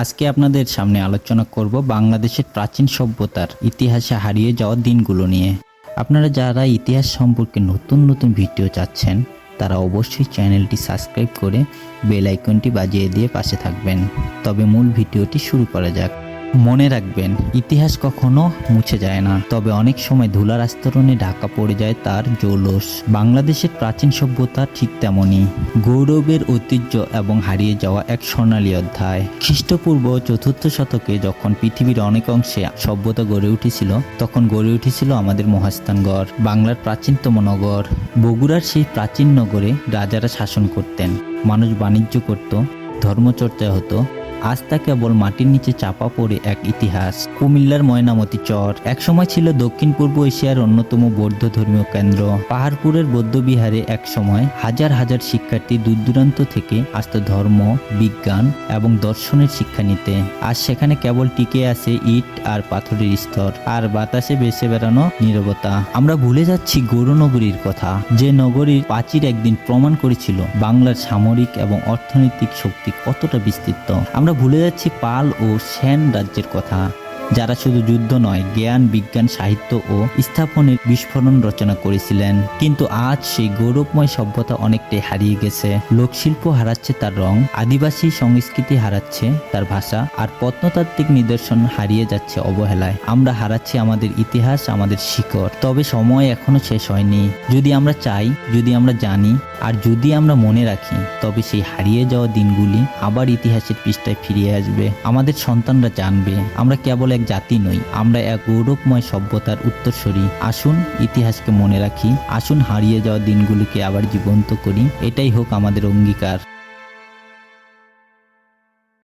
আজকে আপনাদের সামনে আলোচনা করব বাংলাদেশের প্রাচীন সভ্যতার ইতিহাসে হারিয়ে যাওয়া দিনগুলো নিয়ে। আপনারা যারা ইতিহাস সম্পর্কে নতুন নতুন ভিডিও চাচ্ছেন, তারা অবশ্যই চ্যানেলটি সাবস্ক্রাইব করে বেল আইকনটি বাজিয়ে দিয়ে পাশে থাকবেন। তবে মূল ভিডিওটি শুরু করা যাক। মনে রাখবেন, ইতিহাস কখনো মুছে যায় না। তবে অনেক সময় ধুলার আস্তরণে ঢাকা পড়ে যায় তার জৌলস। বাংলাদেশের প্রাচীন সভ্যতা ঠিক তেমনই। গৌরবের ঐতিহ্য এবং হারিয়ে যাওয়া এক স্বর্ণালী অধ্যায়। খ্রিস্টপূর্ব চতুর্থ শতকে যখন পৃথিবীর অনেক অংশে সভ্যতা গড়ে উঠেছিল, তখন গড়ে উঠেছিল আমাদের মহাস্থানগড় বাংলার প্রাচীনতম নগর। বগুড়ার সেই প্রাচীন নগরে রাজারা শাসন করতেন। মানুষ বাণিজ্য করত ধর্মচর্চা হতো আজ তা কেবল মাটির নিচে চাপা পড়ে এক ইতিহাস। কুমিল্লার ময়নামতি চর। একসময় ছিল দক্ষিণ পূর্ব এশিয়ার অন্যতম বৌদ্ধ ধর্মীয় কেন্দ্র। পাহাড়পুরের বৌদ্ধবিহারে একসময় হাজার হাজার শিক্ষার্থী দূর দূরান্ত থেকে আসত ধর্ম, বিজ্ঞান এবং দর্শনের শিক্ষা নিতে। আজ সেখানে কেবল টিকে আছে ইট আর পাথরের স্তর। আর বাতাসে বেসে বেড়ানো নীরবতা। আমরা ভুলে যাচ্ছি গৌরনগরীর কথা। যে নগরীর প্রাচীর একদিন প্রমাণ করেছিল বাংলার সামরিক এবং অর্থনৈতিক শক্তি কতটা বিস্তৃত। আমরা ভুলে যাচ্ছি পাল ও সেন রাজ্যের কথা। যারা শুধু যুদ্ধ নয়, জ্ঞান, বিজ্ঞান, সাহিত্য ও স্থাপনের বিস্ফোরণ রচনা করেছিলেন। কিন্তু আজ সেই গৌরবময় সভ্যতা অনেকটাই হারিয়ে গেছে। লোকশিল্প হারাচ্ছে তার রং, আদিবাসী সংস্কৃতি হারাচ্ছে তার ভাষা, আর প্রত্নতাত্ত্বিক নিদর্শন হারিয়ে যাচ্ছে অবহেলায়। আমরা হারাচ্ছি আমাদের ইতিহাস, আমাদের শিকড়। তবে সময় এখনও শেষ হয়নি। যদি আমরা চাই, যদি আমরা জানি, আর যদি আমরা মনে রাখি, তবে সেই হারিয়ে যাওয়া দিনগুলি আবার ইতিহাসের পৃষ্ঠায় ফিরিয়ে আসবে। আমাদের সন্তানরা জানবে। আমরা কেবল এক জাতি নই। আমরা এক গৌরবময় সভ্যতার উত্তরসূরি। আসুন ইতিহাসকে মনে রাখি। আসুন হারিয়ে যাওয়া দিনগুলিকে আবার জীবন্ত করি। এটাই হোক আমাদের অঙ্গীকার।